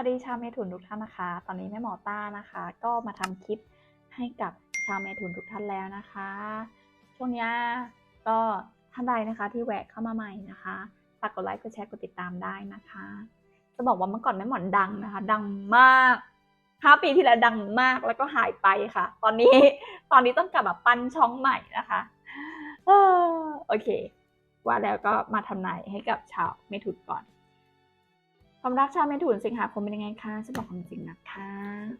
วัสดีชาวเมถุนทุกท่านนะคะ ตอนนี้แม่หมอต้านะคะ ก็มาทำคลิปให้กับชาวเมถุนทุกท่านแล้วนะคะ ช่วงนี้ก็ท่านใดนะคะที่แวะเข้ามาใหม่นะคะฝากกดไลค์กดแชร์กดติดตามได้นะคะ จะบอกว่าเมื่อก่อนแม่หมอนดังนะคะ ดังมากห้าปีที่แล้วดังมากแล้วก็หายไปค่ะ ตอนนี้ตอนนี้ต้องกลับมาปั้นช่องใหม่นะคะโอเค ว่าแล้วก็มาทำนายให้กับชาวเมถุนก่อน ความรักชาวเมถุนสิงหาคมเป็นยังไงคะจะบอกความจริงนะคะ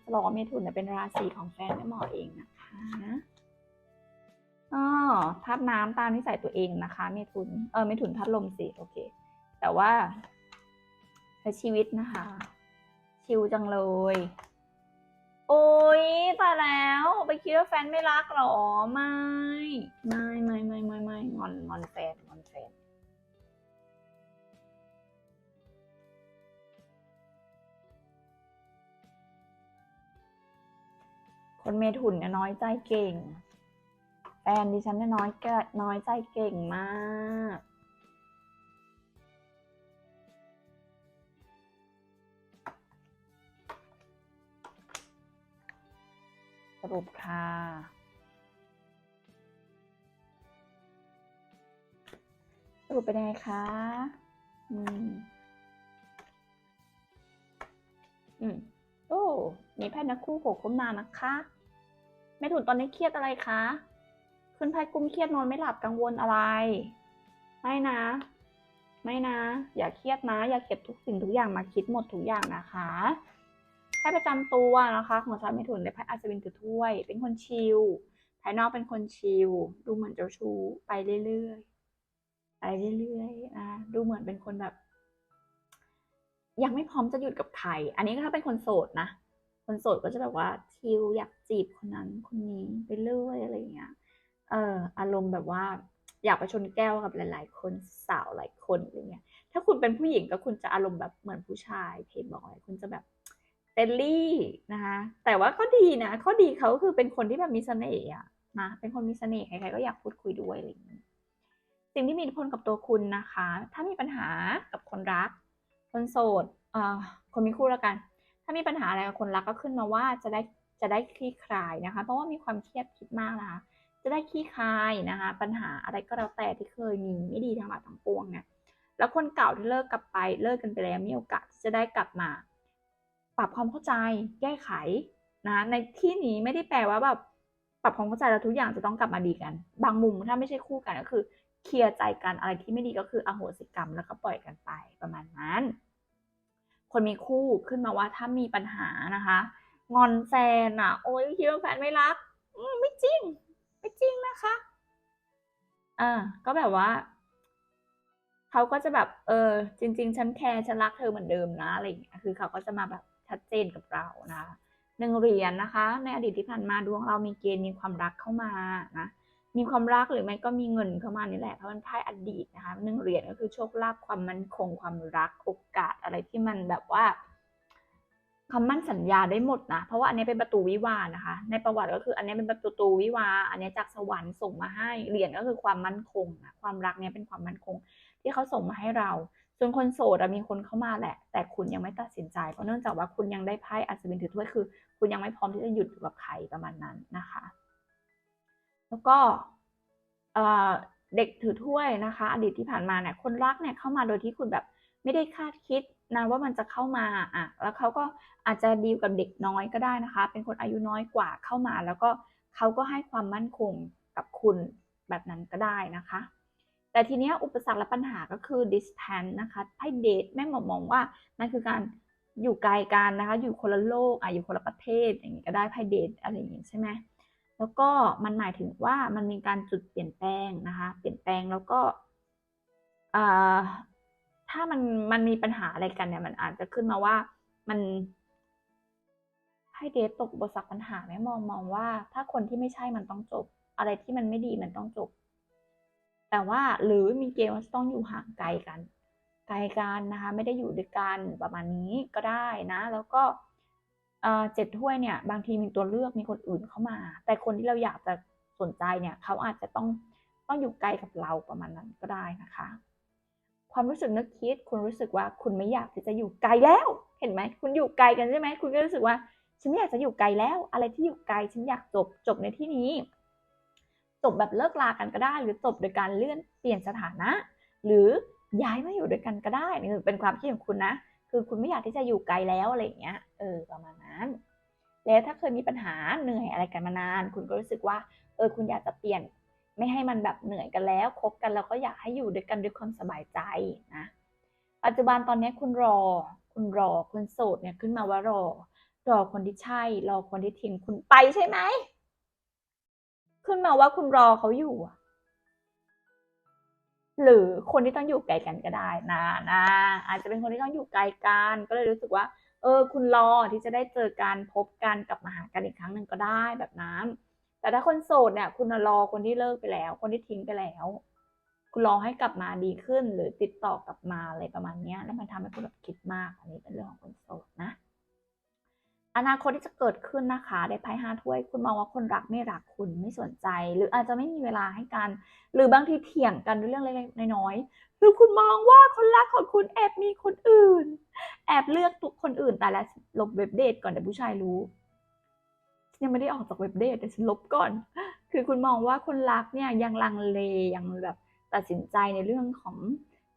จะบอกว่าเมถุนเนี่ยเป็นราศีของแฟนแม่หมอเองนะคะอ๋อธาตุน้ำตามนิสัยตัวเองนะคะ เมถุน เออเมถุนธาตุลมสิโอเค แต่ว่าใช้ชีวิตนะคะ ชิลจังเลย โอ้ยตายแล้วไปคิดว่าแฟนไม่รักหรอ ไม่ ไม่ไม่ไม่ไม่ไม่งอนงอนแฟนงอนแฟน คนเมถุนเนี่ยน้อยใจเก่ง แฟนดิฉันเนี่ยน้อยก็น้อยใจเก่งมากสรุปค่ะ สรุปเป็นยังไงคะ อืม อืม โอ้ มีไพ่นักคู่โผล่ขึ้นมานะคะ แม่ถุนตอนนี้เครียดอะไรคะ ขึ้นไพ่กุ้มเครียดนอนไม่หลับกังวลอะไร ไม่นะ ไม่นะ อย่าเครียดนะ อย่าเก็บทุกสิ่งทุกอย่างมาคิดหมดทุกอย่างนะคะไพ่ประจำตัวนะคะ ของชาวเมถุนในไพ่อัศวินถือถ้วย เป็นคนชิลภายนอกเป็นคนชิลดูเหมือนเจ้าชู้ไปเรื่อยๆไปเรื่อยๆนะดูเหมือนเป็นคนแบบ ยังไม่พร้อมจะหยุดกับใคร อันนี้ก็ถ้าเป็นคนโสดนะ คนโสดก็จะแบบว่าชิลอยากจีบคนนั้นคนนี้ไปเรื่อยอะไรอย่างเงี้ย เอออารมณ์แบบว่าอยากไปชนแก้วกับหลาย ๆ คนสาวหลายคนอะไรเงี้ย ถ้าคุณเป็นผู้หญิงก็คุณจะอารมณ์แบบเหมือนผู้ชายเพย์บอย คุณจะแบบเฟรนลี่นะคะ แต่ว่าก็ดีนะ ข้อดีเขาก็คือเป็นคนที่แบบมีเสน่ห์อะนะ เป็นคนมีเสน่ห์ใครๆก็อยากพูดคุยด้วยอะไรอย่างนี้ สิ่งที่มีอิทธิพลกับตัวคุณนะคะ ถ้ามีปัญหากับคนรัก คนโสด เอ่อ คนมีคู่แล้วกัน ถ้ามีปัญหาอะไรกับคนรักก็ขึ้นมาว่าจะได้จะได้คลี่คลายนะคะ เพราะว่ามีความเครียดคิดมากนะคะ จะได้คลี่คลายนะคะ ปัญหาอะไรก็แล้วแต่ที่เคยมีไม่ดีทางหลักทางปวงเนี่ยแล้วคนเก่าที่เลิกกลับไปเลิกกันไปแล้วมีโอกาสจะได้กลับมา ปรับความเข้าใจแก้ไขนะในที่นี้ไม่ได้แปลว่าแบบปรับความเข้าใจแล้วทุกอย่างจะต้องกลับมาดีกัน บางมุมถ้าไม่ใช่คู่กันก็คือ เคลียร์ใจกันอะไรที่ไม่ดีก็คืออโหสิกรรมแล้วก็ปล่อยกันไปประมาณนั้น คนมีคู่ขึ้นมาว่าถ้ามีปัญหานะคะ งอนแฟนอะ โอ้ยคิดว่าแฟนไม่รักอืมไม่จริง ไม่จริงนะคะอ่าก็แบบว่าเขาก็จะแบบ เออ จริง ๆ ฉันแคร์ฉันรักเธอเหมือนเดิมนะอะไรอย่างเงี้ยคือเขาก็จะมาแบบชัดเจนกับเรานะหนึ่งเหรียญนะคะ ในอดีตที่ผ่านมาดวงเรามีเกณฑ์มีความรักเข้ามานะ มีความรักหรือไม่ก็มีเงินเข้ามานี่แหละเพราะมันไพ่อดีตนะคะหนึ่งเหรียญก็คือโชคลาภความมั่นคงความรักโอกาสอะไรที่มันแบบว่าคำมั่นสัญญาได้หมดนะเพราะว่าอันนี้เป็นประตูวิวานะคะ ในประวัติก็คืออันนี้เป็นประตูวิวาอันนี้จากสวรรค์ส่งมาให้เหรียญก็คือความมั่นคงนะความรักเนี่ยเป็นความมั่นคง ที่เขาส่งมาให้เรา ส่วนคนโสดมีคนเข้ามาแหละ แต่คุณยังไม่ตัดสินใจเพราะเนื่องจากว่าคุณยังได้ไพ่อัศวินถือถ้วยคือ คุณยังไม่พร้อมที่จะหยุดกับใครประมาณนั้นนะคะ แล้วก็เด็กถือถ้วยนะคะ อดีตที่ผ่านมาเนี่ยคนรักเนี่ยเข้ามาโดยที่คุณแบบไม่ได้คาดคิดนะว่ามันจะเข้ามาอะแล้วเขาก็อาจจะดีลกับเด็กน้อยก็ได้นะคะ เป็นคนอายุน้อยกว่าเข้ามา แล้วก็เขาก็ให้ความมั่นคงกับคุณแบบนั้นก็ได้นะคะ แต่ทีเนี้ยอุปสรรคและปัญหาก็คือ distance นะคะไพ่เดทแม่หมอมองว่านั่นคือการอยู่ไกลกันนะคะ อยู่คนละโลกอะอยู่คนละประเทศอย่างนี้ก็ได้ไพ่เดทอะไรอย่างนี้ใช่ไหม แล้วก็มันหมายถึงว่ามันมีการจุดเปลี่ยนแปลงนะคะ เปลี่ยนแปลงแล้วก็ถ้ามันมันมีปัญหาอะไรกันเนี่ย มันอาจจะขึ้นมาว่ามันให้เดทตกอุปสรรคปัญหาแม่มองมองว่า ถ้าคนที่ไม่ใช่มันต้องจบ อะไรที่มันไม่ดีมันต้องจบ แต่ว่าหรือมีเกณฑ์ว่าต้องอยู่ห่างไกลกัน ไกลกันนะคะ ไม่ได้อยู่ด้วยกันประมาณนี้ก็ได้นะ แล้วก็ เจ็ดถ้วยเนี่ยบางทีมีตัวเลือกมีคนอื่นเข้ามา แต่คนที่เราอยากจะสนใจเนี่ยเขาอาจจะต้องต้องอยู่ไกลกับเราประมาณนั้นก็ได้นะคะ ความรู้สึกนึกคิด คุณรู้สึกว่าคุณไม่อยากที่จะอยู่ไกลแล้ว เห็นไหมคุณอยู่ไกลกันใช่ไหมคุณก็รู้สึกว่าฉันไม่อยากจะอยู่ไกลแล้ว อะไรที่อยู่ไกลฉันอยากจบจบในที่นี้ จบแบบเลิกลากันก็ได้ หรือจบโดยการเลื่อนเปลี่ยนสถานะ หรือย้ายมาอยู่ด้วยกันก็ได้นี่เป็นความคิดของคุณนะ คือคุณไม่อยากที่จะอยู่ไกลแล้วอะไรอย่างเงี้ย เออประมาณนั้น แล้วถ้าเคยมีปัญหาเหนื่อยอะไรกันมานาน คุณก็รู้สึกว่า เออคุณอยากจะเปลี่ยน ไม่ให้มันแบบเหนื่อยกันแล้วคบกันแล้วก็อยากให้อยู่ด้วยกันด้วยความสบายใจนะ ปัจจุบันตอนนี้คุณรอ คุณรอคุณโสดเนี่ยขึ้นมาว่ารอ รอคนที่ใช่ รอคนที่ทิ้งคุณไปใช่ไหม ขึ้นมาว่าคุณรอเขาอยู่อะ หรือคนที่ต้องอยู่ไกลกันก็ได้นะนะอาจจะเป็นคนที่ต้องอยู่ไกลกันก็เลยรู้สึกว่า เออ คุณรอที่จะได้เจอกันพบกันกลับมาหากันอีกครั้งหนึ่งก็ได้แบบนั้น แต่ถ้าคนโสดเนี่ย คุณรอคนที่เลิกไปแล้ว คนที่ทิ้งไปแล้ว คุณรอให้กลับมาดีขึ้น หรือติดต่อกลับมาอะไรประมาณนี้แล้วมันทำให้คุณแบบคิดมาก อันนี้เป็นเรื่องของคนโสดนะ อนาคตที่จะเกิดขึ้นนะคะ ได้ไพ่ห้าถ้วย คุณมองว่าคนรักไม่รักคุณไม่สนใจ หรืออาจจะไม่มีเวลาให้กัน หรือบางทีเถียงกันเรื่องเล็กๆน้อยๆหรือคุณมองว่าคนรักของคุณแอบมีคนอื่น แอบเลือกทุกคนอื่นแต่ละลบเว็บเดทก่อนเดี๋ยวผู้ชายรู้ยังไม่ได้ออกจากเว็บเดทแต่ฉันลบก่อน คือคุณมองว่าคนรักเนี่ยยังลังเลยังแบบตัดสินใจในเรื่องของ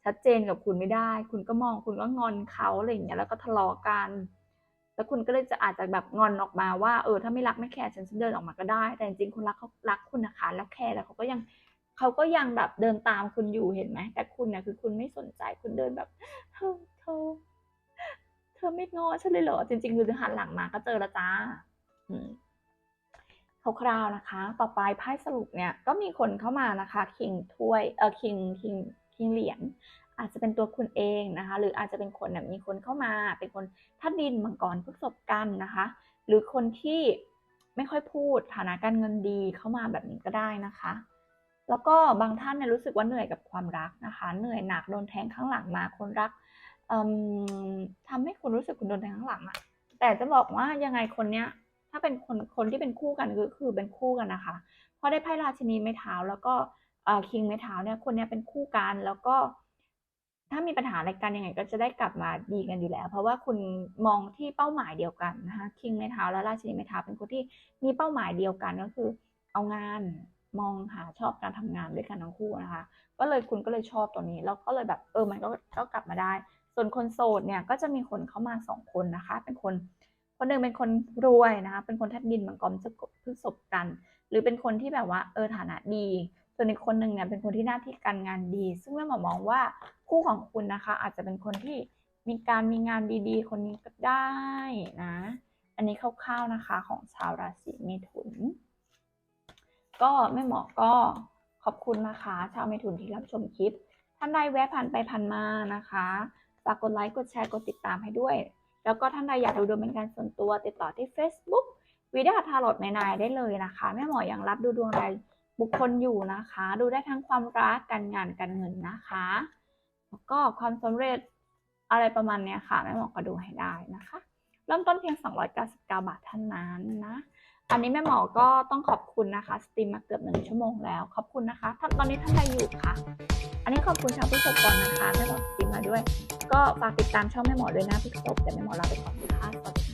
ชัดเจนกับคุณไม่ได้ คุณก็มองคุณก็งอนเขาอะไรอย่างเงี้ยแล้วก็ทะเลาะกัน แล้วคุณก็เลยจะอาจจะแบบงอนออกมาว่าเออถ้าไม่รักไม่แคร์ฉันฉันเดินออกมาก็ได้ แต่จริงๆคุณรักเขารักคุณนะคะแล้วแคร์แล้วเขาก็ยังเขาก็ยังแบบเดินตามคุณอยู่เห็นไหมแต่คุณเนี่ยคือคุณไม่สนใจคุณเดินแบบเธอเธอเธอไม่งอฉันเลยเหรอจริงๆคือหันหลังมาก็เจอละจ้าคร่าวๆนะคะ ต่อไปไพ่สรุปเนี่ยก็มีคนเข้ามานะคะคิงถ้วยเออคิงคิงคิงเหรียญ อาจจะเป็นตัวคุณเองนะคะ หรืออาจจะเป็นคนเนี่ยมีคนเข้ามา เป็นคนท่าดินมังกรพฤษภกันนะคะ หรือคนที่ไม่ค่อยพูดฐานะการเงินดีเข้ามาแบบนี้ก็ได้นะคะ แล้วก็บางท่านเนี่ยรู้สึกว่าเหนื่อยกับความรักนะคะ เหนื่อยหนักโดนแทงข้างหลังมาคนรักเอิ่มทำให้คุณรู้สึกคุณโดนแทงข้างหลังอะแต่จะบอกว่ายังไงคนเนี้ยถ้าเป็นคนคนที่เป็นคู่กันก็คือเป็นคู่กันนะคะเพราะได้ไพ่ราชินีไม้เท้าแล้วก็คิงไม้เท้าเนี่ยคนเนี้ยเป็นคู่กันแล้วก็ ถ้ามีปัญหาอะไรกันยังไงก็จะได้กลับมาดีกันอยู่แล้ว เพราะว่าคุณมองที่เป้าหมายเดียวกันนะคะคิงไม้เท้าและราชินีไม้เท้าเป็นคนที่มีเป้าหมายเดียวกันก็คือ เอางานมองหาชอบการทำงานด้วยกันทั้งคู่นะคะ ก็เลยคุณก็เลยชอบตัวนี้แล้วก็เลยแบบเออมันก็ก็กลับมาได้ ส่วนคนโสดเนี่ยก็จะมีคนเข้ามาสองคนนะคะ เป็นคนคนหนึ่งเป็นคนรวยนะคะเป็นคนทัดดินมังกรจะพฤษภกัน หรือเป็นคนที่แบบว่าเออฐานะดี ส่วนอีกคนหนึ่งเนี่ยเป็นคนที่หน้าที่การงานดี ซึ่งแม่หมอมองว่า คู่ของคุณนะคะ อาจจะเป็นคนที่มีการมีงานดีๆ คนนี้ก็ได้นะ อันนี้คร่าวๆนะคะของชาวราศีเมถุน ก็แม่หมอก็ขอบคุณนะคะ ชาวเมถุนที่รับชมคลิป ท่านใดแวะผ่านไปผ่านมานะคะฝากกดไลค์กดแชร์กดติดตามให้ด้วย แล้วก็ท่านใดอยากดูดวงเป็นการส่วนตัว ติดต่อที่ Facebook วิดาทารอดในนายได้เลยนะคะแม่หมอยังรับดูดวงรายบุคคลอยู่นะคะ ดูได้ทั้งความรักการงานการเงินนะคะ แล้วก็ความสำเร็จอะไรประมาณเนี้ยค่ะแม่หมอก็ดูให้ได้นะคะ เริ่มต้นเพียง 299 บาทเท่านั้นนะอันนี้แม่หมอก็ต้องขอบคุณนะคะสตรีมมาเกือบหนึ่งชั่วโมงแล้วขอบคุณนะคะท่านตอนนี้ท่านใดอยู่คะอันนี้ขอบคุณชาวผู้ชมก่อนนะคะแม่หมอสตรีมมาด้วย ก็ฝากติดตามช่องแม่หมอด้วยนะพี่กบแต่แม่หมอลาไปก่อนนะคะสวัสดี